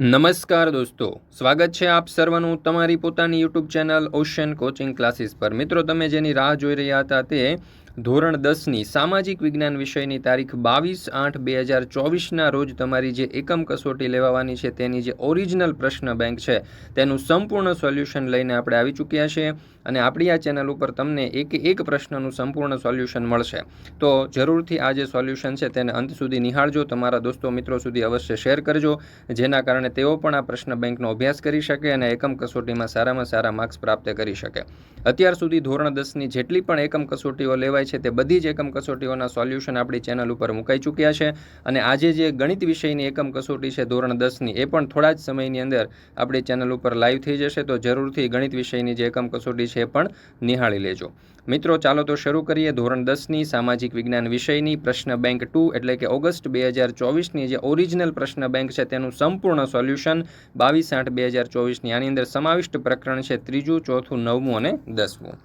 નમસ્કાર દોસ્તો, સ્વાગત છે આપ સર્વનું તમારી પોતાની YouTube channel ocean coaching classes પર. મિત્રો, તમે જેની રાહ જોઈ રહ્યા હતા તે ધોરણ દસની સામાજિક વિજ્ઞાન વિષયની તારીખ બાવીસ આઠ બે હજાર ચોવીસના રોજ તમારી જે એકમ કસોટી લેવાવાની છે, તેની જે ઓરિજિનલ પ્રશ્ન બેંક છે, તેનું સંપૂર્ણ સોલ્યુશન લઈને આપણે આવી ચૂક્યા છીએ અને આપણી આ ચેનલ ઉપર તમને એક એક પ્રશ્નનું સંપૂર્ણ સોલ્યુશન મળશે. તો જરૂરથી આ જે સોલ્યુશન છે, તેને અંત સુધી નિહાળજો. તમારા દોસ્તો, મિત્રો સુધી અવશ્ય શેર કરજો, જેના કારણે તેઓ પણ આ પ્રશ્ન બેંકનો અભ્યાસ કરી શકે અને એકમ કસોટીમાં સારામાં સારા માર્ક્સ પ્રાપ્ત કરી શકે. અત્યાર સુધી ધોરણ દસની જેટલી પણ એકમ કસોટીઓ લેવાય છે તે બધી જ એકમ કસોટીઓના સોલ્યુશન આપણી ચેનલ ઉપર મુકાઈ ચૂક્યા છે અને આજે જે ગણિત વિષયની એકમ કસોટી છે ધોરણ દસની, એ પણ થોડા જ સમયની અંદર આપણી ચેનલ ઉપર લાઈવ થઈ જશે, તો જરૂરથી ગણિત વિષયની જે એકમ કસોટી છે એ પણ નિહાળી લેજો. મિત્રો, ચાલો તો શરૂ કરીએ ધોરણ દસની સામાજિક વિજ્ઞાન વિષયની પ્રશ્ન બેંક ટુ, એટલે કે ઓગસ્ટ બે હજાર ચોવીસની જે ઓરિજિનલ પ્રશ્ન બેંક છે તેનું સંપૂર્ણ સોલ્યુશન બાવીસ આઠ બે હજાર ચોવીસની આની અંદર સમાવિષ્ટ પ્રકરણ છે ત્રીજું, ચોથું, નવમું અને દસમું.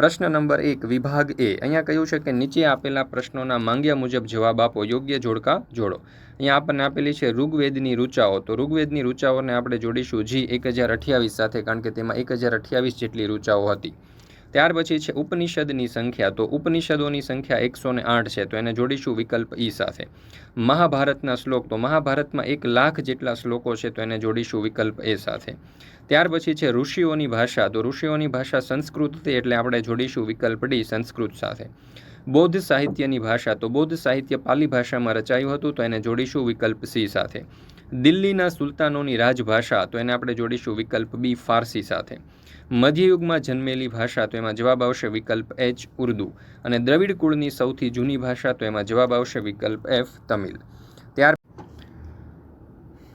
પ્રશ્ન નંબર એક, વિભાગ એ. અહીંયા કહ્યું છે કે નીચે આપેલા પ્રશ્નોના માંગ્યા મુજબ જવાબ આપો. યોગ્ય જોડકા જોડો. અહીંયા આપણને આપેલી છે ઋગ્વેદની રૂચાઓ તો ઋગ્વેદની રૂચાઓને આપણે જોડીશું જી એક હજાર અઠ્યાવીસ સાથે, કારણ કે તેમાં એક હજાર અઠ્યાવીસ જેટલી રૂચાઓ હતી. ત્યાર પછી છે ઉપનિષદની સંખ્યા. તો ઉપનિષદોની સંખ્યા એકસો ને આઠ છે. તો એને જોડીશું વિકલ્પ ઈ સાથે. મહાભારતના શ્લોક. તો મહાભારતમાં એક લાખ જેટલા શ્લોકો છે. તો એને જોડીશું વિકલ્પ એ સાથે. ત્યાર પછી છે ઋષિઓની ભાષા. તો ઋષિઓની ભાષા સંસ્કૃત એટલે આપણે જોડીશું વિકલ્પ ડી, સંસ્કૃત સાથે. બૌદ્ધ સાહિત્યની ભાષા. તો બૌદ્ધ સાહિત્ય પાલી ભાષામાં રચાયું હતું, તો એને જોડીશું વિકલ્પ સી સાથે. દિલ્હીના સુલતાનોની રાજભાષા. તો એને આપણે જોડીશું વિકલ્પ બી, ફારસી સાથે. મધ્યયુગમાં જન્મેલી ભાષા. તો એમાં જવાબ આવશે વિકલ્પ એચ, ઉર્દુ. અને દ્રવિડ કુળની સૌથી જૂની ભાષા. તો એમાં જવાબ આવશે વિકલ્પ એફ, તમિલ.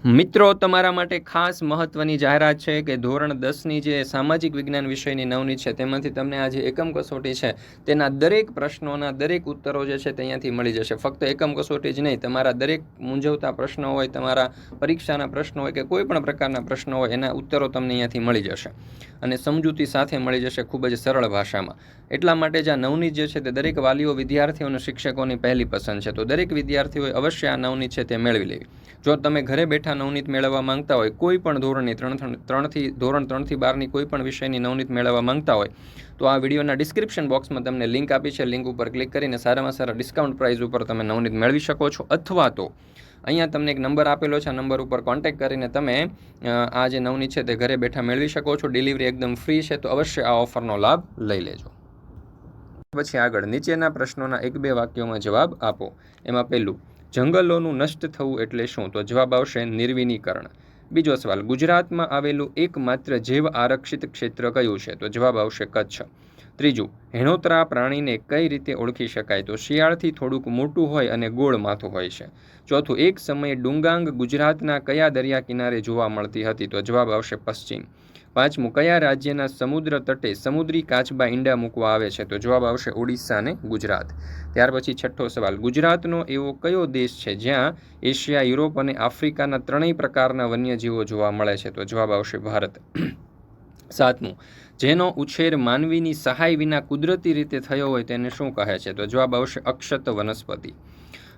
મિત્રો, તમારા માટે ખાસ મહત્વની જાહેરાત છે કે ધોરણ દસની જે સામાજિક વિજ્ઞાન વિષયની નવની છે, તેમાંથી તમને આ જે એકમ કસોટી છે. તેના દરેક પ્રશ્નોના દરેક ઉત્તરો જે છે તે અહીંયાથી મળી જશે. ફક્ત એકમ કસોટી જ નહીં, તમારા દરેક મૂંઝવતા પ્રશ્નો હોય, તમારા પરીક્ષાના પ્રશ્નો હોય કે કોઈ પણ પ્રકારના પ્રશ્નો હોય, એના ઉત્તરો તમને અહીંયાથી મળી જશે. અને સમજૂતી સાથે મળી જશે ખૂબ જ સરળ ભાષામાં. એટલા માટે જ આ નવની જે છે તે દરેક વાલીઓ, વિદ્યાર્થીઓ અને શિક્ષકોની પહેલી પસંદ છે. તો દરેક વિદ્યાર્થીઓએ અવશ્ય આ નવની છે તે મેળવી લેવી. જો તમે ઘરે બેઠા નવનીત મેળવવા માંગતા હોય, કોઈ પણ ધોરણની ત્રણ ત્રણથી, ધોરણ ત્રણથી બારની કોઈ પણ વિષયની નવનીત મેળવવા માંગતા હોય, તો આ વિડીયોના ડિસ્ક્રિપ્શન બોક્સમાં તમને લિંક આપી છે. લિંક ઉપર ક્લિક કરીને સારામાં સારા ડિસ્કાઉન્ટ પ્રાઇઝ ઉપર તમે નવનીત મેળવી શકો છો. અથવા તો અહીંયા તમને એક નંબર આપેલો છે. આ નંબર ઉપર કોન્ટેક્ટ કરીને તમે આ જે નવની છે તે ઘરે બેઠા મેળવી શકો છો. ડિલિવરી એકદમ ફ્રી છે. તો અવશ્ય આ ઓફરનો લાભ લઈ લેજો. પછી આગળ નીચેના પ્રશ્નોના એક બે વાક્યોમાં જવાબ આપો. એમાં પહેલું જંગલોનું નષ્ટ થવું એટલે શું? તો જવાબ આવશે નિર્વિનીકરણ. બીજો સવાલ, ગુજરાતમાં આવેલું એકમાત્ર જૈવ આરક્ષિત ક્ષેત્ર કયું છે? તો જવાબ આવશે કચ્છ. ત્રીજું, હેણોતરા પ્રાણીને કઈ રીતે ઓળખી શકાય? તો શિયાળથી થોડુંક મોટું હોય અને ગોળ માથું હોય છે. ચોથું, એક સમયે ડુંગાંગ ગુજરાતના કયા દરિયા કિનારે જોવા મળતી હતી? તો જવાબ આવશે પશ્ચિમ. પાંચમું, કયા રાજ્યના સમુદ્ર તટે સમુદ્રી કાચબા ઈંડા મૂકવા આવે છે? તો જવાબ આવશે ઓડિશા અને ગુજરાત. ત્યાર પછી છઠ્ઠો સવાલ, ગુજરાતનો એવો કયો દેશ છે જ્યાં એશિયા, યુરોપ અને આફ્રિકાના ત્રણેય પ્રકારના વન્યજીવો જોવા મળે છે? તો જવાબ આવશે ભારત. સાતમું, જેનો ઉછેર માનવીની સહાય વિના કુદરતી રીતે થયો હોય તેને શું કહે છે? તો જવાબ આવશે અક્ષત વનસ્પતિ.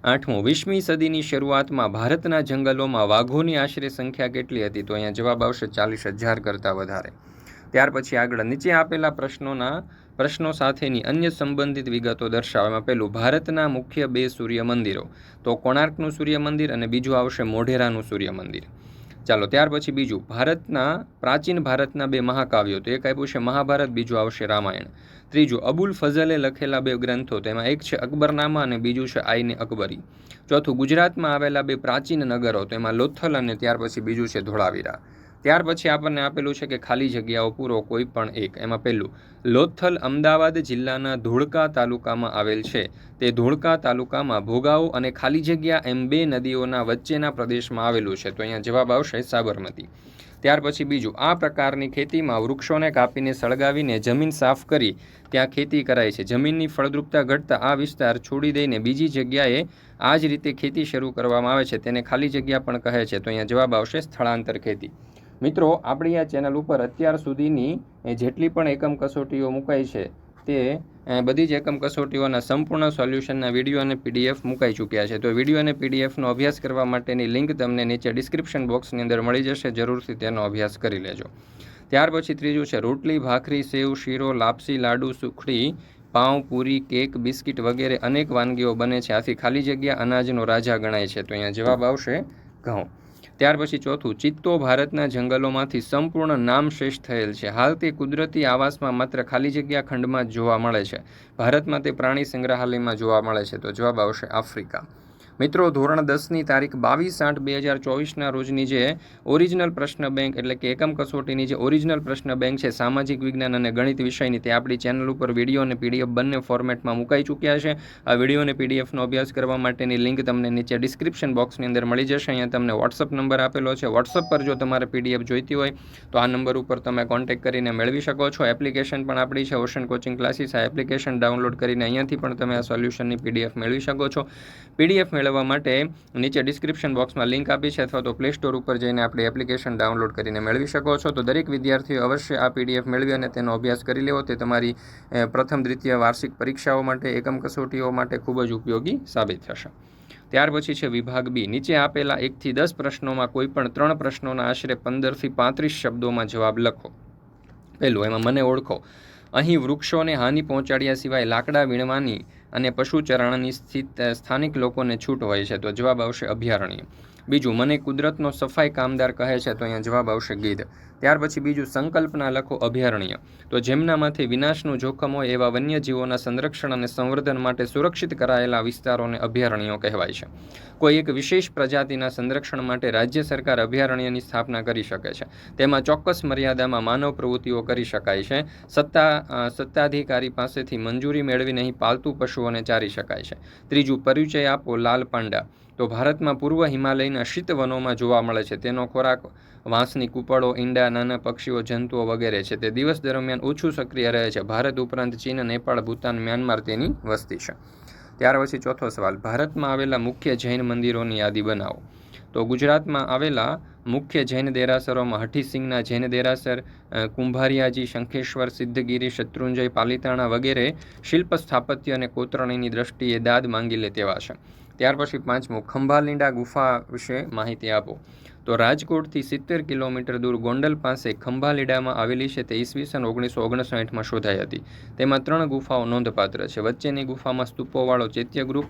આઠમું વીસમી સદીની શરૂઆતમાં ભારતના જંગલોમાં વાઘોની આશરે સંખ્યા કેટલી હતી? તો અહીંયા જવાબ આવશે ચાલીસ હજાર કરતાં વધારે. ત્યાર પછી આગળ નીચે આપેલા પ્રશ્નોના, પ્રશ્નો સાથેની અન્ય સંબંધિત વિગતો દર્શાવવામાં પહેલું ભારતના મુખ્ય બે સૂર્ય મંદિરો તો કોણાર્કનું સૂર્ય મંદિર અને બીજું આવશે મોઢેરાનું સૂર્ય મંદિર ચાલો, ત્યાર પછી બીજું. ભારતના, પ્રાચીન ભારતના બે મહાકાવ્યો તો એક આપ્યું છે મહાભારત, બીજું આવશે રામાયણ. ત્રીજું, અબુલ ફઝલે લખેલા બે ગ્રંથો તેમાં એક છે અકબરનામા અને બીજું છે આઈને અકબરી. ચોથું, ગુજરાતમાં આવેલા બે પ્રાચીન નગરો તેમાં લોથલ અને ત્યાર પછી બીજું છે ધોળાવીરા. ત્યાર પછી આપણને આપેલું છે કે ખાલી જગ્યાઓ પૂરો કોઈ પણ એક. એમાં પહેલું, લોથલ અમદાવાદ જિલ્લાના ધોળકા તાલુકામાં આવેલ છે. તે ધોળકા તાલુકામાં ભોગાવો અને ખાલી જગ્યા એમ બે નદીઓના વચ્ચેના પ્રદેશમાં આવેલું છે. તો અહીંયા જવાબ આવશે સાબરમતી. ત્યાર પછી બીજું, આ પ્રકારની ખેતીમાં વૃક્ષોને કાપીને સળગાવીને જમીન સાફ કરી ત્યાં ખેતી કરાય છે. જમીનની ફળદ્રુપતા ઘટતા આ વિસ્તાર છોડી દઈને બીજી જગ્યાએ આ જ રીતે ખેતી શરૂ કરવામાં આવે છે. તેને ખાલી જગ્યા પણ કહે છે. તો અહીંયા જવાબ આવશે સ્થળાંતર ખેતી. મિત્રો, આપણી આ ચેનલ ઉપર અત્યાર સુધીની જેટલી પણ એકમ કસોટીઓ મુકાઈ છે, તે બધી જ એકમ કસોટીઓના સંપૂર્ણ સોલ્યુશનના વીડિયો અને પીડીએફ મુકાઈ ચૂક્યા છે. તો વીડિયો અને પીડીએફનો અભ્યાસ કરવા માટેની લિંક તમને નીચે ડિસ્ક્રિપ્શન બોક્સની અંદર મળી જશે. જરૂરથી તેનો અભ્યાસ કરી લેજો. ત્યાર પછી ત્રીજું છે, રોટલી, ભાખરી, સેવ, શીરો, લાપસી, લાડુ, સુખડી, પાઉં, પૂરી, કેક, બિસ્કિટ વગેરે અનેક વાનગીઓ બને છે. આથી ખાલી જગ્યા અનાજનો રાજા ગણાય છે. તો અહીંયા જવાબ આવશે ઘઉં. ત્યાર પછી ચોથું, ચિત્તો ભારતના જંગલોમાંથી સંપૂર્ણ નામશેષ થયેલ છે. હાલ તે કુદરતી આવાસમાં માત્ર ખાલી જગ્યા ખંડમાં જોવા મળે છે. ભારતમાં તે પ્રાણી સંગ્રહાલયમાં જોવા મળે છે. તો જવાબ આવશે આફ્રિકા. મિત્રો, ધોરણ દસની તારીખ બાવીસ આઠ બે હજાર ચોવીસના રોજની જે ઓરિજિનલ પ્રશ્ન બેંક એટલે કે એકમ કસોટીની જે ઓરિજિનલ પ્રશ્ન બેંક છે, સામાજિક વિજ્ઞાન અને ગણિત વિષયની, તે આપણી ચેનલ ઉપર વીડિયો અને પીડીએફ બંને ફોર્મેટમાં મુકાઈ ચૂક્યા છે. આ વીડિયો અને પીડીએફનો અભ્યાસ કરવા માટેની લિંક તમને નીચે ડિસ્ક્રિપ્શન બોક્સની અંદર મળી જશે. અહીંયા તમને વોટ્સઅપ નંબર આપેલો છે. વોટ્સઅપ પર જો તમારે પીડીએફ જોઈતી હોય, તો આ નંબર ઉપર તમે કોન્ટેક્ટ કરીને મેળવી શકો છો. એપ્લિકેશન પણ આપણી છે ઓશન કોચિંગ ક્લાસીસ આ એપ્લિકેશન ડાઉનલોડ કરીને અહીંયાથી પણ તમે આ સોલ્યુશનની પીડીએફ મેળવી શકો છો. પીડીએફ મેળવવા માટે નીચે ડિસ્ક્રિપ્શન બોક્સમાં લિંક આપી છે અથવા તો પ્લે સ્ટોર ઉપર જઈને આપણે એપ્લિકેશન ડાઉનલોડ કરીને મેળવી શકો છો. તો દરેક વિદ્યાર્થીઓ અવશ્ય આ પીડીએફ મેળવી અને તેનો અભ્યાસ કરી લેવો. તે તમારી પ્રથમ દ્વિતીય વાર્ષિક પરીક્ષાઓ માટે, એકમ કસોટીઓ માટે ખૂબ જ ઉપયોગી સાબિત થશે. ત્યાર પછી છે વિભાગ બી. નીચે આપેલા એકથી દસ પ્રશ્નોમાં કોઈ પણ ત્રણ પ્રશ્નોના આશરે પંદરથી પાંત્રીસ શબ્દોમાં જવાબ લખો. પહેલું એમાં મને ઓળખો. અહીં વૃક્ષોને હાનિ પહોંચાડ્યા સિવાય લાકડા વીણવાની અને પશુચરણની સ્થિત સ્થાનિક લોકોને છૂટ હોય છે તો જવાબ આવશે અભયારણ્ય. બીજું, મને કુદરતનો સફાઈ કામદાર કહે છે તો અહીંયા જવાબ આવશે ગીધ. ત્યાર પછી બીજું, સંકલ્પના લખો અભયારણ્ય. તો જેમનામાંથી વિનાશનું જોખમ હોય એવા વન્યજીવોના સંરક્ષણ અને સંવર્ધન માટે સુરક્ષિત કરાયેલા વિસ્તારોને અભયારણ્યો કહેવાય છે. કોઈ એક વિશેષ પ્રજાતિના સંરક્ષણ માટે રાજ્ય સરકાર અભયારણ્યની સ્થાપના કરી શકે છે. તેમાં ચોક્કસ મર્યાદામાં માનવ પ્રવૃત્તિઓ કરી શકાય છે. સત્તા સત્તાધિકારી પાસેથી મંજૂરી મેળવીને અહીં પાલતુ પશુઓને ચારી શકાય છે. ત્રીજું, પરિચય આપો લાલ પાંડા. તો ભારતમાં પૂર્વ હિમાલયના શીત વનોમાં જોવા મળે છે. તેનો ખોરાક વાંસની કૂપળો, ઈંડા, નાના પક્ષીઓ, જંતુઓ વગેરે છે. તે દિવસ દરમિયાન ઓછું સક્રિય રહે છે. ભારત ઉપરાંત ચીન, નેપાળ, ભૂતાન, મ્યાનમાર તેની વસ્તી છે. ત્યાર પછી ચોથો સવાલ, ભારતમાં આવેલા મુખ્ય જૈન મંદિરોની યાદી બનાવો. તો ગુજરાતમાં આવેલા મુખ્ય જૈન દેરાસરોમાં હઠીસિંગના જૈન દેરાસર કુંભારિયાજી, શંખેશ્વર, સિદ્ધગીરી, શત્રુંજય, પાલિતાણા વગેરે શિલ્પ સ્થાપત્ય અને કોતરણીની દ્રષ્ટિએ દાદ માંગી લે તેવા છે. ત્યાર પછી પાંચમું ખંભાલીંડા ગુફા વિશે માહિતી આપો. તો રાજકોટથી સિત્તેર કિલોમીટર દૂર ગોંડલ પાસે ખંભાલીડામાં આવેલી છે તે ઈસવીસન ઓગણીસો ઓગણસાઠમાં શોધાઈ હતી. તેમાં ત્રણ ગુફાઓ નોંધપાત્ર છે. વચ્ચેની ગુફામાં સ્તૂપોવાળો ચૈત્યગૃહ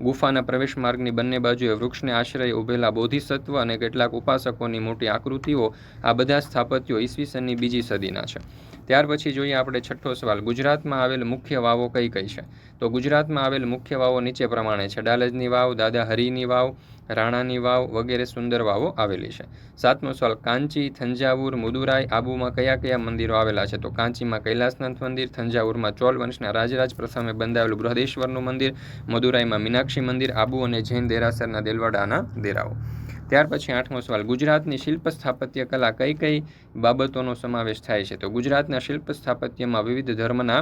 ગુફાના પ્રવેશ માર્ગની બંને બાજુએ વૃક્ષને આશ્રય ઉભેલા બોધિસત્વ અને કેટલાક ઉપાસકોની મોટી આકૃતિઓ, આ બધા સ્થાપત્યો ઈસવીસનની બીજી સદીના છે. ત્યાર પછી જોઈએ આપણે છઠ્ઠો સવાલ. ગુજરાતમાં આવેલ મુખ્ય વાવો કઈ કઈ છે? તો ગુજરાતમાં આવેલ મુખ્ય વાવો નીચે પ્રમાણે છે. ડાલજની વાવ, દાદા હરિની વાવ, રાણાની વાવ વગેરે સુંદર વાવો આવેલી છે. સાતમો સવાલ, કાંચી, થંજાવુર, મુદુરાઈ આબુમાં કયા કયા મંદિરો આવેલા છે? તો કાંચીમાં કૈલાસનાથ મંદિર, થંજાવુરમાં ચોલ વંશના રાજરાજ પ્રથમે બંધાયેલું બૃહદેશ્વરનું મંદિર, મદુરાઈમાં મીનાક્ષી મંદિર, આબુ અને જૈન દેરાસરના દેલવાડાના દેરાઓ. ત્યાર પછી આઠમો સવાલ, ગુજરાતની શિલ્પ સ્થાપત્ય કલા કઈ કઈ બાબતોનો સમાવેશ થાય છે? તો ગુજરાતના શિલ્પ સ્થાપત્યમાં વિવિધ ધર્મના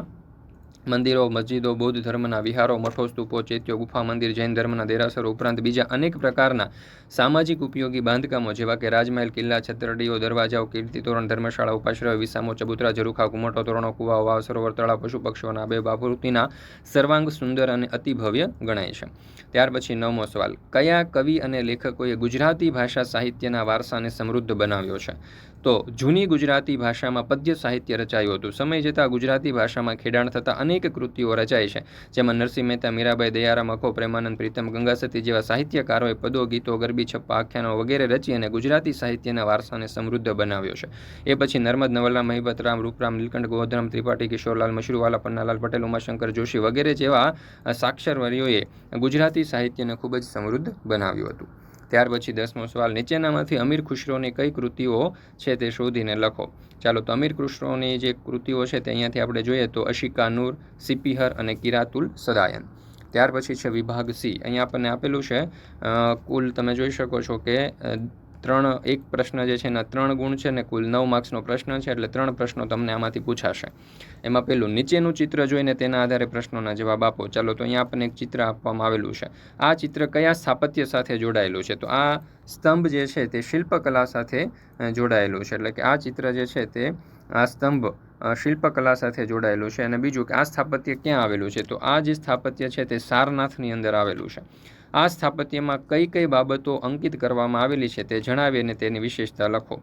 મંદિરો, મસ્જિદો, બૌદ્ધ ધર્મના વિહારો મઠો સ્તૂપો ચૈત્યો ગુફા, મંદિર, જૈન ધર્મના દેરાસરો ઉપરાંત બીજા અનેક પ્રકારના સામાજિક ઉપયોગી બાંધકામો જેવા કે રાજમહેલ, કિલ્લા, છતરડીઓ, દરવાજાઓ, કીર્તિ તોરણ, ધર્મશાળા, ઉપાશ્રય, વિસામો, ચબુતરા, ઝરૂખા, ઘુમટો તોરણો, કુવાઓ વાવ સરોવર તળાવ પશુ પક્ષીઓના બે બાપૃતિના સર્વાંગ સુંદર અને અતિભવ્ય ગણાય છે. ત્યાર પછી નવમો સવાલ, કયા કવિ અને લેખકોએ ગુજરાતી ભાષા સાહિત્યના વારસાને સમૃદ્ધ બનાવ્યો છે? તો જૂની ગુજરાતી ભાષામાં પદ્ય સાહિત્ય રચાયું હતું. સમય જતાં ગુજરાતી ભાષામાં ખેડાણ થતાં અનેક કૃતિઓ રચાઈ છે. જેમાં નરસિંહ મહેતા મીરાબાઈ દયારામ અખો પ્રેમાનંદ પ્રીતમ ગંગાસતી જેવા સાહિત્યકારોએ પદો ગીતો ગરબી છપ્પા આખ્યાનો વગેરે રચી અને ગુજરાતી સાહિત્યના વારસાને સમૃદ્ધ બનાવ્યો છે. એ પછી નર્મદ નવલરામ મહિબતરામ રૂપરામ નીલકંઠ ગોધરામ ત્રિપાઠી કિશોરલાલ મશરૂવાલા પન્નાલાલ પટેલ ઉમાશંકર જોશી વગેરે જેવા અ, સાક્ષરવર્યોએ ગુજરાતી સાહિત્યને ખૂબ જ સમૃદ્ધ બનાવ્યું હતું. ત્યાર પછી દસમો સવાલ, નીચેનામાંથી અમીર ખુશરોની કઈ કૃતિઓ છે તે શોધીને લખો. ચાલો તો અમીર ખુશરોની જે કૃતિઓ છે તે અહીંયાથી આપણે જોઈએ તો અશિકા નૂર, સિપિહર અને કિરાતુલ સદાયન. ત્યાર પછી છે વિભાગ સી. અહીંયા આપણને આપેલું છે કુલ તમે જોઈ શકો છો કે ત્રણ, એક પ્રશ્ન જે છે એના ત્રણ ગુણ છે ને કુલ નવ માર્ક્સનો પ્રશ્ન છે, એટલે ત્રણ પ્રશ્નો તમને આમાંથી પૂછાશે. એમાં પહેલું નીચેનું ચિત્ર જોઈને તેના આધારે પ્રશ્નોના જવાબ આપો. ચાલો, તો અહીંયા આપણને એક ચિત્ર આપવામાં આવેલું છે. આ ચિત્ર કયા સ્થાપત્ય સાથે જોડાયેલું છે? તો આ સ્તંભ જે છે તે શિલ્પકલા સાથે જોડાયેલું છે. એટલે કે આ ચિત્ર જે છે તે, આ સ્તંભ શિલ્પકલા સાથે જોડાયેલું છે. અને બીજું કે આ સ્થાપત્ય ક્યાં આવેલું છે? તો આ જે સ્થાપત્ય છે તે સારનાથની અંદર આવેલું છે. આ સ્થાપત્યમાં કઈ કઈ બાબતો અંકિત કરવામાં આવેલી છે તે જણાવી અને તેની વિશેષતા લખો.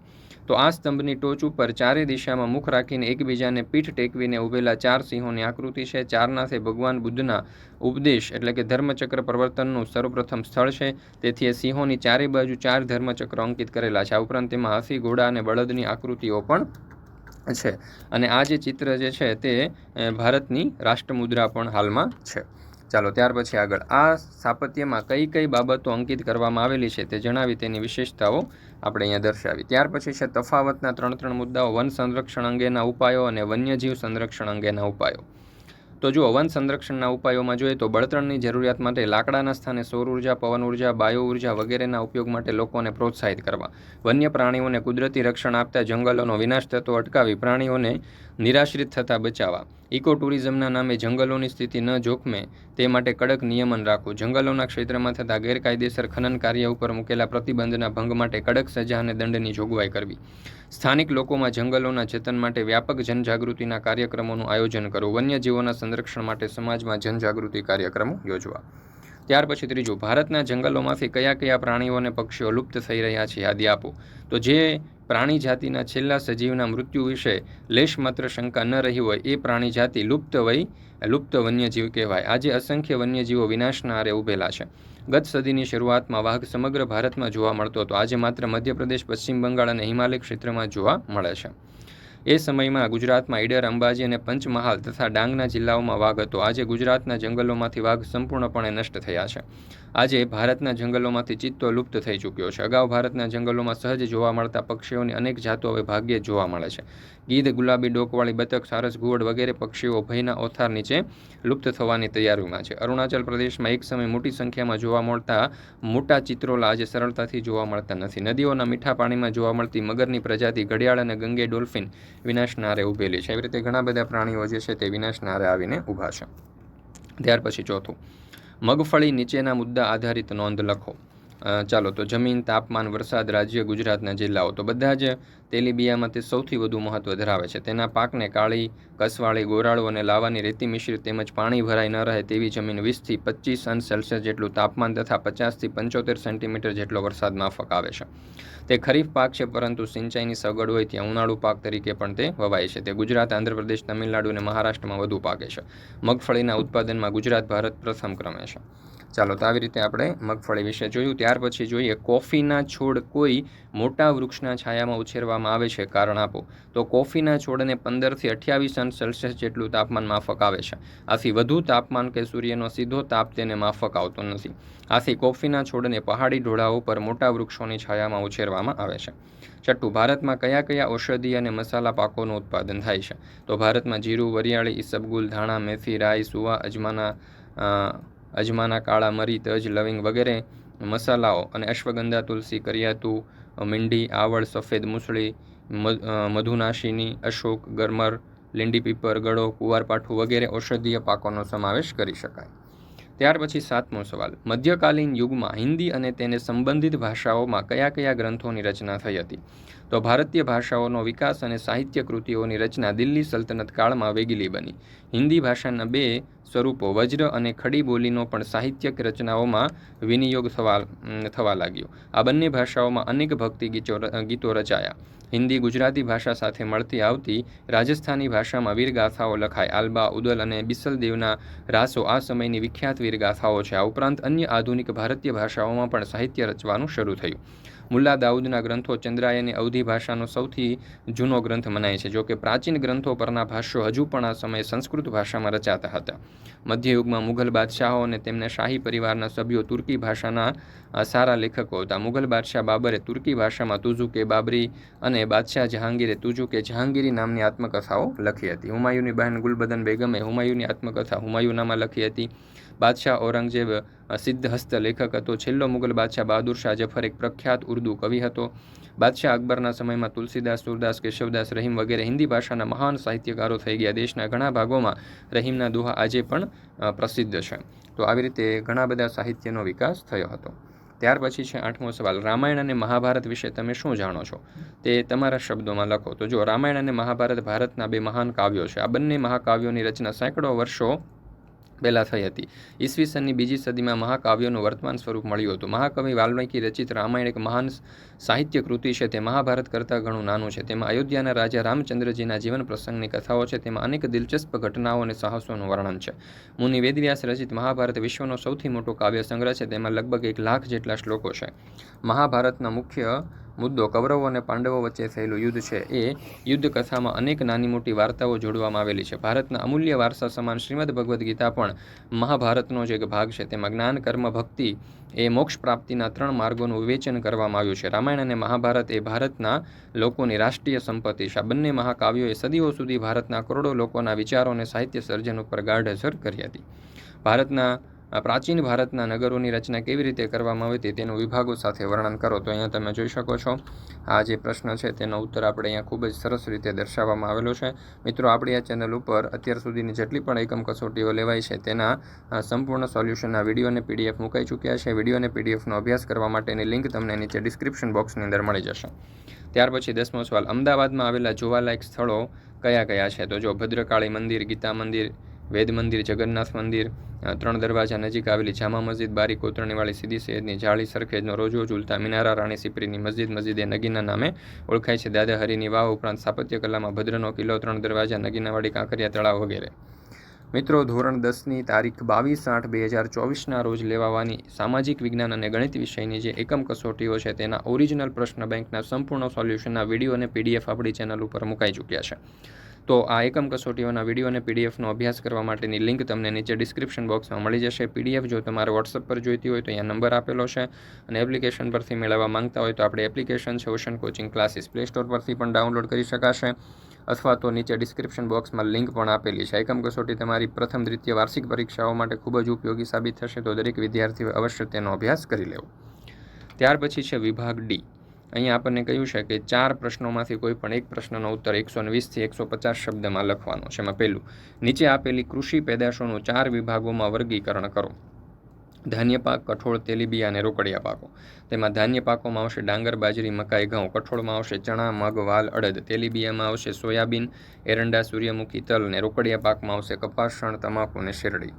તો આ સ્તંભની ટોચ ઉપર ચારે દિશામાં મુખ રાખીને એકબીજાને પીઠ ટેકવીને ઊભેલા ચાર સિંહોની આકૃતિ છે. ચારનાથે ભગવાન બુદ્ધના ઉપદેશ એટલે કે ધર્મચક્ર પ્રવર્તનનું સર્વપ્રથમ સ્થળ છે. તેથી એ સિંહોની ચારે બાજુ ચાર ધર્મચક્ર અંકિત કરેલા છે. આ ઉપરાંત તેમાં હાથી, ઘોડા અને બળદની આકૃતિઓ પણ છે. અને આ જે ચિત્ર જે છે તે ભારતની રાષ્ટ્રમુદ્રા પણ હાલમાં છે. ચાલો ત્યાર પછી આગળ. આ સ્થાપત્યમાં કઈ કઈ બાબતો અંકિત કરવામાં આવેલી છે તે જણાવી તેની વિશેષતાઓ આપણે અહીંયા દર્શાવી. ત્યાર પછી છે તફાવતના ત્રણ ત્રણ મુદ્દાઓ, વન સંરક્ષણ અંગેના ઉપાયો અને વન્યજીવ સંરક્ષણ અંગેના ઉપાયો. તો જુઓ, વન સંરક્ષણના ઉપાયોમાં જોઈએ તો બળતણની જરૂરિયાત માટે લાકડાના સ્થાને સૌર ઊર્જા, પવન ઊર્જા, બાયો ઊર્જા વગેરેના ઉપયોગ માટે લોકોને પ્રોત્સાહિત કરવા. વન્ય પ્રાણીઓને કુદરતી રક્ષણ આપતા જંગલોનો વિનાશ થતો અટકાવી પ્રાણીઓને નિરાશ્રિત થતાં બચાવવા. ઇકો ટુરિઝમના નામે જંગલોની સ્થિતિ ન જોખમે તે માટે કડક નિયમન રાખવું. જંગલોના ક્ષેત્રમાં થતા ગેરકાયદેસર ખનન કાર્ય ઉપર મૂકેલા પ્રતિબંધના ભંગ માટે કડક સજા અને દંડની જોગવાઈ કરવી. સ્થાનિક લોકોમાં જંગલોના જતન માટે વ્યાપક જનજાગૃતિના કાર્યક્રમોનું આયોજન કરવું. વન્યજીવોના સંરક્ષણ માટે સમાજમાં જનજાગૃતિ કાર્યક્રમો યોજવા. ત્યાર પછી ત્રીજું, ભારતના જંગલોમાંથી કયા કયા પ્રાણીઓ અને પક્ષીઓ લુપ્ત થઈ રહ્યા છે યાદી આપો. તો જે પ્રાણી જાતિના છેલ્લા સજીવના મૃત્યુ વિશે લેશ માત્ર શંકા ન રહી હોય એ પ્રાણી જાતિ લુપ્ત વય, લુપ્ત વન્યજીવ કહેવાય. આજે અસંખ્ય વન્યજીવો વિનાશના આરે ઊભેલા છે. ગત સદીની શરૂઆતમાં વાઘ સમગ્ર ભારતમાં જોવા મળતો હતો. આજે માત્ર મધ્યપ્રદેશ, પશ્ચિમ બંગાળ અને હિમાલય ક્ષેત્રમાં જોવા મળે છે. એ સમયમાં ગુજરાતમાં ઈડર, અંબાજી અને પંચમહાલ તથા ડાંગના જિલ્લાઓમાં વાઘ હતો. આજે ગુજરાતના જંગલોમાંથી વાઘ સંપૂર્ણપણે નષ્ટ થયા છે. આજે ભારતના જંગલોમાંથી ચિત્તો લુપ્ત થઈ ચૂક્યો છે. અગાઉ ભારતના જંગલોમાં સહજ જોવા મળતા પક્ષીઓની અનેક જાતો હવે ભાગ્યે જોવા મળે છે. ગીધ, ગુલાબી, ડોકવાળી, બતક, સારસ ઘુવડ વગેરે પક્ષીઓ ભયના ઓથાર નીચે લુપ્ત થવાની તૈયારીમાં છે. અરુણાચલ પ્રદેશમાં એક સમય મોટી સંખ્યામાં જોવા મળતા મોટા ચિત્રોલા આજે સરળતાથી જોવા મળતા નથી. નદીઓના મીઠા પાણીમાં જોવા મળતી મગરની પ્રજાતિ ઘડિયાળ અને ગંગે ડોલ્ફિન વિનાશનારે ઉભેલી છે. એવી રીતે ઘણા બધા પ્રાણીઓ જે છે તે વિનાશનારે આવીને ઊભા છે. ત્યાર પછી ચોથું. મગફળી નીચેના મુદ્દા આધારિત નોંધ લખો. ચાલો તો જમીન, તાપમાન, વરસાદ, રાજ્ય, ગુજરાતના જિલ્લાઓ. તો બધા જ તેલીબિયામાં તે સૌથી વધુ મહત્ત્વ ધરાવે છે. તેના પાકને કાળી, કસવાળી, ગોરાળો અને લાવાની રેતી મિશ્રિત તેમજ પાણી ભરાઈ ન રહે તેવી જમીન વીસથી પચીસ અંશ સેલ્સિયસ જેટલું તાપમાન તથા પચાસથી પંચોતેર સેન્ટીમીટર જેટલો વરસાદ માફક આવે છે. તે ખરીફ પાક છે, પરંતુ સિંચાઈની સગવડ હોય ત્યાં ઉનાળુ પાક તરીકે પણ તે વવાય છે. તે ગુજરાત, આંધ્રપ્રદેશ, તમિલનાડુ અને મહારાષ્ટ્રમાં વધુ પાકે છે. મગફળીના ઉત્પાદનમાં ગુજરાત, ભારત પ્રથમ ક્રમે છે. ચાલો તો આવી રીતે આપણે મગફળી વિશે જોયું. ત્યાર પછી જોઈએ, કોફીના છોડ કોઈ મોટા વૃક્ષના છાયામાં ઉછેરવામાં આવે છે? કારણ આપો. તો કોફીના છોડને પંદરથી અઠ્યાવીસ અંશ સેલ્સિયસ જેટલું તાપમાન માફક આવે છે. આથી વધુ તાપમાન કે સૂર્યનો સીધો તાપ તેને માફક આવતો નથી. આથી કોફીના છોડને પહાડી ઢોળાવો પર મોટા વૃક્ષોની છાયામાં ઉછેરવામાં આવે છે. છઠ્ઠું ભારતમાં કયા કયા ઔષધીય અને મસાલા પાકોનું ઉત્પાદન થાય છે? તો ભારતમાં જીરું, વરિયાળી, ઈસબગુલ, ધાણા, મેથી, રાઈ, સુવા, અજમાના અજમાના કાળા મરી તજ લવિંગ વગેરે, મસાલાઓ અને અશ્વગંધા તુલસી કરિયાતુ મીંડી, આવળ, સફેદ મૂસળી મધુનાશીની, અશોક, ગરમર, લીંડી પીપર, ગળો કુવારપાઠું વગેરે ઔષધીય પાકોનો સમાવેશ કરી શકાય. ત્યાર પછી સાતમો સવાલ. મધ્યકાલીન યુગમાં હિન્દી અને તેને સંબંધિત ભાષાઓમાં કયા કયા ગ્રંથોની રચના થઈ હતી? તો ભારતીય ભાષાઓનો વિકાસ અને સાહિત્ય કૃતિઓની રચના દિલ્હી સલ્તનત કાળમાં વેગીલી બની. હિન્દી ભાષાના બે સ્વરૂપો વજ્ર અને ખડી બોલીનો પણ સાહિત્યક રચનાઓમાં વિનિયોગ થવા થવા લાગ્યો. આ બંને ભાષાઓમાં અનેક ભક્તિ ગીતો ગીતો રચાયા. હિન્દી, ગુજરાતી ભાષા સાથે મળતી આવતી રાજસ્થાની ભાષામાં વીરગાથાઓ લખાય. આલ્બા, ઉદલ અને બિસલદેવના રાસો આ સમયની વિખ્યાત વીરગાથાઓ છે. આ ઉપરાંત અન્ય આધુનિક ભારતીય ભાષાઓમાં પણ સાહિત્ય રચવાનું શરૂ થયું. મુલ્લા દાઉદના ગ્રંથો ચંદ્રાયની અવધી ભાષાનો સૌથી જૂનો ગ્રંથ મનાય છે, જોકે પ્રાચીન ગ્રંથો પરના ભાષ્યો હજુ પણ આ સમયે સંસ્કૃત ભાષામાં રચાતા હતા. મધ્યયુગમાં મુઘલ બાદશાહો અને તેમના શાહી પરિવારના સભ્યો તુર્કી ભાષાના સારા લેખકો હતા. મુઘલ બાદશાહ બાબરે તુર્કી ભાષામાં તુઝુકે બાબરી અને બાદશાહ જહાંગીરે તુજુકે જહાંગીરી નામની આત્મકથાઓ લખી હતી. હુમાયુની બહેન ગુલબદન બેગમે હુમાયુની આત્મકથા હુમાયુનામાં લખી હતી. બાદશાહ ઔરંગઝેબ સિદ્ધહસ્ત લેખક હતો. છેલ્લો મુગલ બાદશાહ બહાદુર શાહ જફર એક પ્રખ્યાત ઉર્દુ કવિ હતો. બાદશાહ અકબરના સમયમાં તુલસીદાસ, સુરદાસ, કેશવદાસ, રહીમ વગેરે હિન્દી ભાષાના મહાન સાહિત્યકારો થઈ ગયા. દેશના ઘણા ભાગોમાં રહીમના દોહા આજે પણ પ્રસિદ્ધ છે. તો આવી રીતે ઘણા બધા સાહિત્યનો વિકાસ થયો હતો. ત્યાર પછી છે આઠમો સવાલ. રામાયણ અને મહાભારત વિશે તમે શું જાણો છો? તે તમારા શબ્દોમાં લખો. તો જો રામાયણ અને મહાભારત ભારતના બે મહાન કાવ્યો છે. આ બંને મહાકાવ્યોની રચના સેંકડો વર્ષો પહેલાં થઈ હતી. ઈસવીસનની બીજી સદીમાં મહાકાવ્યોનું વર્તમાન સ્વરૂપ મળ્યું હતું. મહાકવિ વાલ્મીકી રચિત રામાયણ એક મહાન સાહિત્ય કૃતિ છે. તે મહાભારત કરતાં ઘણું નાનું છે. તેમાં અયોધ્યાના રાજા રામચંદ્રજીના જીવન પ્રસંગની કથાઓ છે. તેમાં અનેક દિલચસ્પ ઘટનાઓ અને સાહસોનું વર્ણન છે. મુનિ વેદવ્યાસ રચિત મહાભારત વિશ્વનો સૌથી મોટો કાવ્ય સંગ્રહ છે. તેમાં લગભગ એક લાખ જેટલા શ્લોકો છે. મહાભારતના મુખ્ય મુદ્દો કૌરવો અને પાંડવો વચ્ચે થયેલું યુદ્ધ છે. એ યુદ્ધ કથામાં અનેક નાની મોટી વાર્તાઓ જોડવામાં આવેલી છે. ભારતના અમૂલ્ય વારસા સમાન શ્રીમદ ભગવદ્ ગીતા પણ મહાભારતનો જ એક ભાગ છે. તેમાં જ્ઞાન, કર્મ, ભક્તિ એ મોક્ષ પ્રાપ્તિના ત્રણ માર્ગોનું વિવેચન કરવામાં આવ્યું છે. રામાયણ અને મહાભારત એ ભારતના લોકોની રાષ્ટ્રીય સંપત્તિ છે. આ બંને મહાકાવ્યોએ સદીઓ સુધી ભારતના કરોડો લોકોના વિચારો અને સાહિત્ય સર્જન ઉપર ગાઢ અસર કરી હતી. ભારતના આ પ્રાચીન ભારતના નગરોની રચના કેવી રીતે કરવામાં આવી હતી તેનું વિભાગો સાથે વર્ણન કરો તો અહીંયા તમે જોઈ શકો છો. આ જે પ્રશ્ન છે તેનો ઉત્તર આપણે અહીંયા ખૂબ જ સરસ રીતે દર્શાવવામાં આવેલો છે. મિત્રો, આપણી આ ચેનલ ઉપર અત્યાર સુધીની જેટલી પણ એકમ કસોટીઓ લેવાય છે તેના સંપૂર્ણ સોલ્યુશનના વીડિયો અને પીડીએફ મુકાઈ ચૂક્યા છે. વીડિયો અને પીડીએફનો અભ્યાસ કરવા માટેની લિંક તમને નીચે ડિસ્ક્રિપ્શન બોક્સની અંદર મળી જશે. ત્યાર પછી દસમો સવાલ, અમદાવાદમાં આવેલા જોવાલાયક સ્થળો કયા કયા છે? તો જો ભદ્રકાળી મંદિર, ગીતા મંદિર વેદ મંદિર, જગન્નાથ મંદિર ત્રણ દરવાજા નજીક આવેલી જામા મસ્જિદ, બારી કોતરણીવાળી સીધી સૈયદની જાળી સરખેજનો રોજો ઝૂલતા મિનારા રાણી સિપરીની મસ્જિદ મસ્જિદ એ નગીના નામે ઓળખાય છે. દાદા હરિની વાવ ઉપરાંત સ્થાપત્ય કલામાં ભદ્રનો કિલ્લો, ત્રણ દરવાજા નગીનાવાડી કાંકરિયા તળાવ વગેરે. મિત્રો, ધોરણ દસની તારીખ બાવીસ આઠ બે હજાર ચોવીસના રોજ લેવાવાની સામાજિક વિજ્ઞાન અને ગણિત વિષયની જે એકમ કસોટીઓ છે તેના ઓરિજિનલ પ્રશ્ન બેંકના સંપૂર્ણ સોલ્યુશનના વીડિયો અને પીડીએફ આપણી ચેનલ ઉપર મુકાઈ ચૂક્યા છે. તો આ એકમ કસોટીઓના વીડિયો અને પીડીએફનો અભ્યાસ કરવા માટેની લિંક તમને નીચે ડિસ્ક્રિપ્શન બોક્સમાં મળી જશે. પીડીએફ જો તમારે વોટ્સઅપ પર જોઈતી હોય તો અહીંયા નંબર આપેલો છે અને એપ્લિકેશન પરથી મેળવવા માંગતા હોય તો આપણે એપ્લિકેશન છે ocean coaching classes play store પરથી પણ ડાઉનલોડ કરી શકાશે અથવા તો નીચે ડિસ્ક્રિપ્શન બોક્સમાં લિંક પણ આપેલી છે. એકમ કસોટી તમારી પ્રથમ દ્વિતીય વાર્ષિક પરીક્ષાઓ માટે ખૂબ જ ઉપયોગી સાબિત થશે તો દરેક વિદ્યાર્થીઓ અવશ્ય તેનો અભ્યાસ કરી લેવો. ત્યાર પછી છે વિભાગ ડી. અહીંયા આપણને કહ્યું છે કે ચાર પ્રશ્નોમાંથી કોઈ પણ એક પ્રશ્નનો ઉત્તર એકસો વીસથી એકસો પચાસ શબ્દમાં લખવાનો છે. એમાં પહેલું, નીચે આપેલી કૃષિ પેદાશોનું ચાર વિભાગોમાં વર્ગીકરણ કરો. ધાન્ય પાક, કઠોળ, તેલીબિયા અને રોકડિયા પાકો. તેમાં ધાન્ય પાકોમાં આવશે ડાંગર, બાજરી, મકાઈ, ઘઉં. કઠોળમાં આવશે ચણા, મગ, વાલ, અડદ. તેલીબિયામાં આવશે સોયાબીન, એરંડા, સૂર્યમુખી, તલ અને રોકડિયા પાકમાં આવશે કપાસ, શણ, તમાકુ અને શેરડી.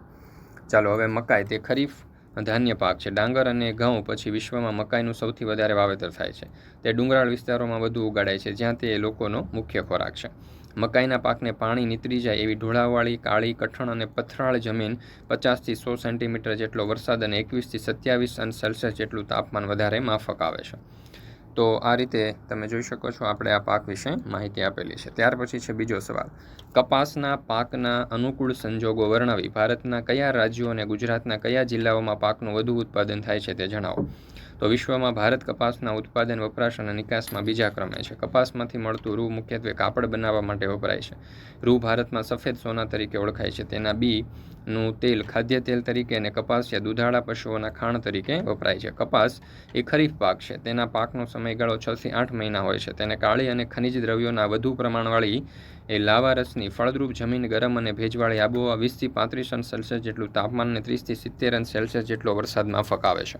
ચાલો, હવે મકાઈ. તે ખરીફ ધાન્ય પાક છે. ડાંગર અને ઘઉં પછી વિશ્વમાં મકાઈનું સૌથી વધારે વાવેતર થાય છે. તે ડુંગરાળ વિસ્તારોમાં વધુ ઉગાડાય છે, જ્યાં તે લોકોનો મુખ્ય ખોરાક છે. મકાઈના પાકને પાણી નીતરી જાય એવી ઢોળાવાળી, કાળી, કઠણ અને પથરાળ જમીન પચાસથી સો સેન્ટીમીટર જેટલો વરસાદ અને એકવીસથી સત્યાવીસ અંશ સેલ્સિયસ જેટલું તાપમાન વધારે માફક આવે છે. તો આ રીતે તમે જોઈ શકો છો, આપણે આ પાક વિશે માહિતી આપેલી છે. ત્યાર પછી છે બીજો સવાલ. કપાસના, પાકના અનુકૂળ સંજોગો વર્ણવી ભારતના કયા રાજ્યો અને ગુજરાતના કયા જિલ્લાઓમાં પાકનું વધુ ઉત્પાદન થાય છે તે જણાવો. તો વિશ્વમાં ભારત કપાસના ઉત્પાદન, વપરાશ અને નિકાસમાં બીજા ક્રમે છે. કપાસમાંથી મળતું રૂ મુખ્યત્વે કાપડ બનાવવા માટે વપરાય છે. રૂ ભારતમાં સફેદ સોના તરીકે ઓળખાય છે. તેના બી નું તેલ ખાદ્ય તેલ તરીકે અને કપાસ યા દુધાળા પશુઓના ખાણ તરીકે વપરાય છે. કપાસ એ ખરીફ પાક છે. તેના પાકનો સમયગાળો છથી આઠ મહિના હોય છે. તેને કાળી અને ખનિજ દ્રવ્યોના વધુ પ્રમાણવાળી એ લાવારસની ફળદ્રુપ જમીન ગરમ અને ભેજવાળી આબોહવા વીસથી પાંત્રીસ અંશ સેલ્સિયસ જેટલું તાપમાન અને ત્રીસથી સિત્તેર અંશ સેલ્સિયસ જેટલો વરસાદ માફક આવે છે.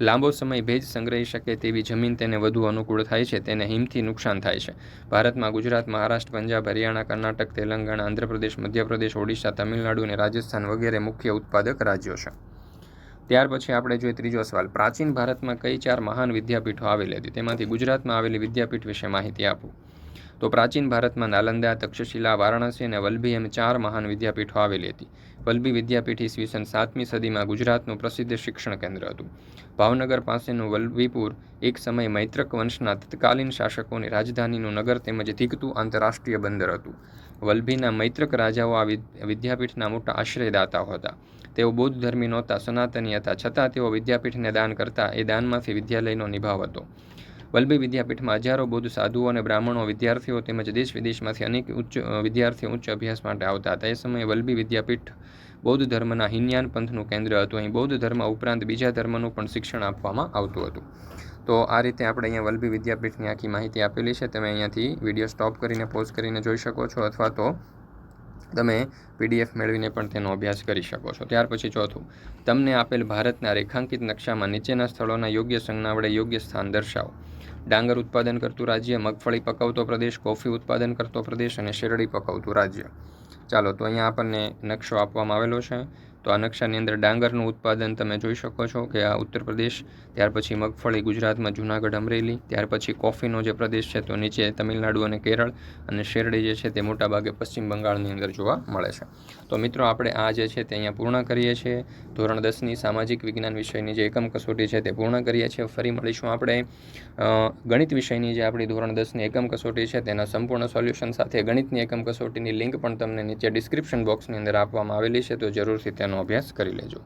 લાંબો સમય ભેજ સંગ્રહી શકે તેવી જમીન તેને વધુ અનુકૂળ થાય છે, તેને હિમથી નુકસાન થાય છે. ભારતમાં, ગુજરાત, મહારાષ્ટ્ર, પંજાબ, હરિયાણા, કર્ણાટક, તેલંગાણા, આંધ્રપ્રદેશ, મધ્યપ્રદેશ, ઓડિશા, તમિલનાડુ અને રાજસ્થાન વગેરે મુખ્ય ઉત્પાદક રાજ્યો છે. ત્યાર પછી આપણે જોઈએ ત્રીજો સવાલ. પ્રાચીન ભારતમાં કઈ ચાર મહાન વિદ્યાપીઠો આવેલી હતી? તેમાંથી ગુજરાતમાં આવેલી વિદ્યાપીઠ વિશે માહિતી આપો. તો પ્રાચીન ભારતમાં નાલંદા, તક્ષશિલા, વારાણસી અને વલ્ભી એમ ચાર મહાન વિદ્યાપીઠો આવેલી હતી. વલ્ભી વિદ્યાપીઠ ઈસવીસન સાતમી સદીમાં ગુજરાતનું પ્રસિદ્ધ શિક્ષણ કેન્દ્ર હતું. ભાવનગર પાસેનું વલ્લભીપુર એક સમય મૈત્રક વંશના તત્કાલીન શાસકોની રાજધાનીનું નગર તેમજ ધીકતું આંતરરાષ્ટ્રીય બંદર હતું. વલ્ભીના મૈત્રક રાજાઓ આ વિદ્યાપીઠના મોટા આશ્રયદાતાઓ હતા. તેઓ બૌદ્ધ ધર્મી નહોતા, સનાતની હતા. છતાં તેઓ વિદ્યાપીઠને દાન કરતા એ દાનમાંથી વિદ્યાલયનો નિભાવ હતો. વલ્લભી વિદ્યાપીઠમાં હજારો બૌદ્ધ, સાધુઓ અને બ્રાહ્મણો, વિદ્યાર્થીઓ તેમજ દેશ વિદેશમાંથી અનેક ઉચ્ચ વિદ્યાર્થીઓ ઉચ્ચ અભ્યાસ માટે આવતા હતા. એ સમયે વલ્લભી વિદ્યાપીઠ બૌદ્ધ ધર્મના હિન્યાન પંથનું કેન્દ્ર હતું. અહીં બૌદ્ધ ધર્મ ઉપરાંત બીજા ધર્મનું પણ શિક્ષણ આપવામાં આવતું હતું. તો આ રીતે આપણે અહીંયા વલ્લભી વિદ્યાપીઠની આખી માહિતી આપેલી છે. તમે અહીંયાથી વીડિયો સ્ટોપ કરીને પોઝ કરીને જોઈ શકો છો અથવા તો તમે પીડીએફ મેળવીને પણ તેનો અભ્યાસ કરી શકો છો. ત્યાર પછી ચોથું, તમને આપેલ ભારતના રેખાંકિત નકશામાં નીચેના સ્થળોના યોગ્ય સંજ્ઞા વડે યોગ્ય સ્થાન દર્શાવો. ડાંગર ઉત્પાદન કરતું રાજ્ય, મગફળી પકવતો પ્રદેશ, કોફી ઉત્પાદન કરતો પ્રદેશ અને શેરડી પકવતું રાજ્ય. ચાલો, તો અહીંયા આપણને નકશો આપવામાં આવેલો છે. તો આ નકશાની અંદર ડાંગરનું ઉત્પાદન તમે જોઈ શકો છો કે આ ઉત્તર પ્રદેશ, ત્યાર પછી મગફળી, ગુજરાતમાં જૂનાગઢ, અમરેલી, ત્યાર પછી કોફીનો જે પ્રદેશ છે તો નીચે તમિલનાડુ અને કેરળ અને શેરડી જે છે તે મોટાભાગે પશ્ચિમ બંગાળની અંદર જોવા મળે છે. તો મિત્રો આપણે આ જે છે તે અહીંયા પૂર્ણ કરીએ છીએ. ધોરણ દસની સામાજિક વિજ્ઞાન વિષયની જે એકમ કસોટી છે તે પૂર્ણ કરીએ છીએ. ફરી મળીશું આપણે. ગણિત વિષયની જે આપણી ધોરણ દસની એકમ કસોટી છે તેના સંપૂર્ણ સોલ્યુશન સાથે ગણિતની એકમ કસોટીની લિંક પણ તમને નીચે ડિસ્ક્રિપ્શન બોક્સની અંદર આપવામાં આવેલી છે, તો જરૂરથી અભ્યાસ કરી લેજો.